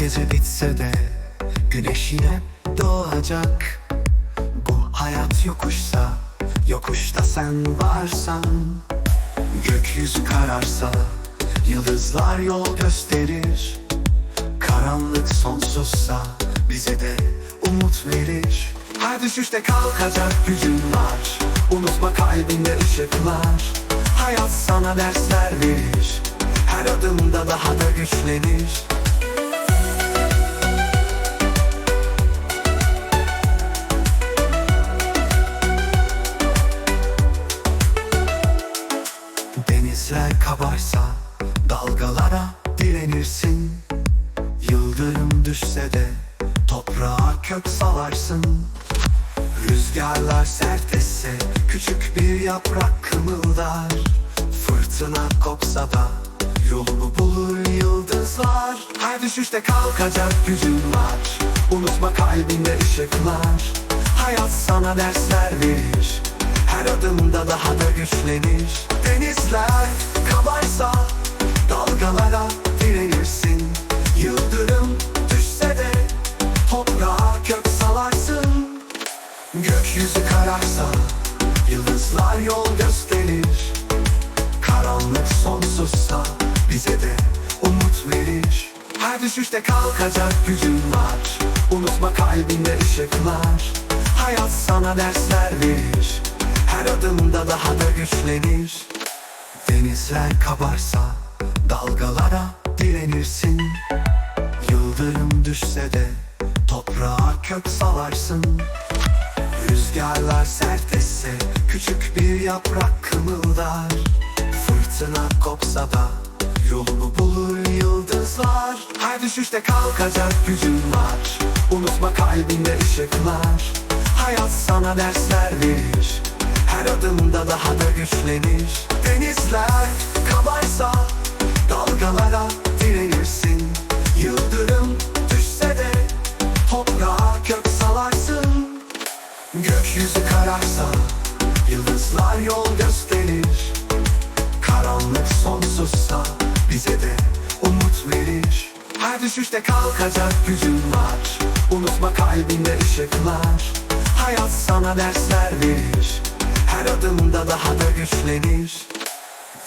gece bitse de Güneş yine doğacak. Bu hayat yokuşsa Yokuşta sen varsan Gökyüzü kararsa Yıldızlar yol gösterir. Karanlık sonsuzsa Bize de umut verir. Her düşüşte kalkacak gücün var. Unutma kalbinde ışıklar. Hayat sana dersler verir. Her adımda daha da güçlenir Rüzgarlar sert esse küçük bir yaprak kımıldar. Fırtına kopsa da yolunu bulur yıldızlar. Her düşüşte kalkacak gücün var. Unutma kalbinde ışıklar. Hayat sana dersler verir. Her adımda daha da güçlenir. Denizler kabarsa Gökyüzü kararsa Yıldızlar yol gösterir. Karanlık sonsuzsa Bize de umut verir. Her düşüşte kalkacak gücün var. Unutma kalbinde ışıklar. Hayat sana dersler verir. Her adımda daha da güçlenir. Denizler kabarsa Dalgalara direnirsin. Yıldırım düşse de Toprağa kök salarsın Rüzgarlar sert esse Küçük bir yaprak kımıldar. Fırtına kopsa da Yolunu bulur yıldızlar. Her düşüşte kalkacak gücün var Unutma kalbinde ışıklar. Hayat sana dersler verir Her adımda daha da güçlenir. Denizler kabarsa Dalgalara Gökyüzü kararsa Yıldızlar yol gösterir. Karanlık sonsuzsa Bize de umut verir. Her düşüşte kalkacak gücün var. Unutma kalbinde ışıklar. Hayat sana dersler verir. Her adımda daha da güçlenir.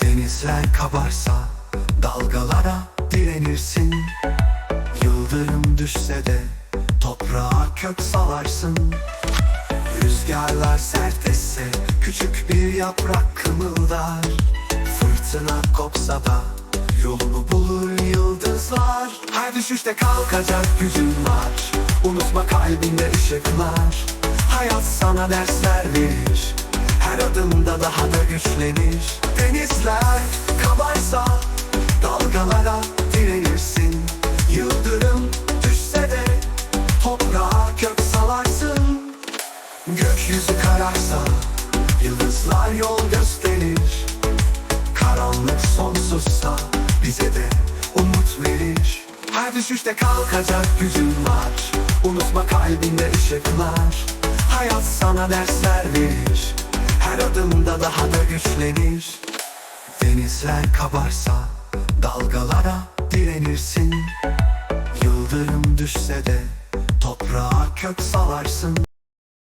Denizler kabarsa Dalgalara direnirsin. Yıldırım düşse de Toprağa kök salarsın Rüzgarlar sert esse Küçük bir yaprak kımıldar. Fırtına kopsa da Yolunu bulur yıldızlar. Her düşüşte kalkacak gücün var Unutma kalbinde ışıklar. Hayat sana dersler verir Her adımda daha da güçlenir. Denizler kabarsa Dalgalara Gökyüzü kararsa Yıldızlar yol gösterir. Karanlık sonsuzsa Bize de umut verir. Her düşüşte kalkacak gücün var. Unutma kalbinde ışıklar. Hayat sana dersler verir. Her adımda daha da güçlenir. Denizler kabarsa Dalgalara direnirsin. Yıldırım düşse de Toprağa kök salarsın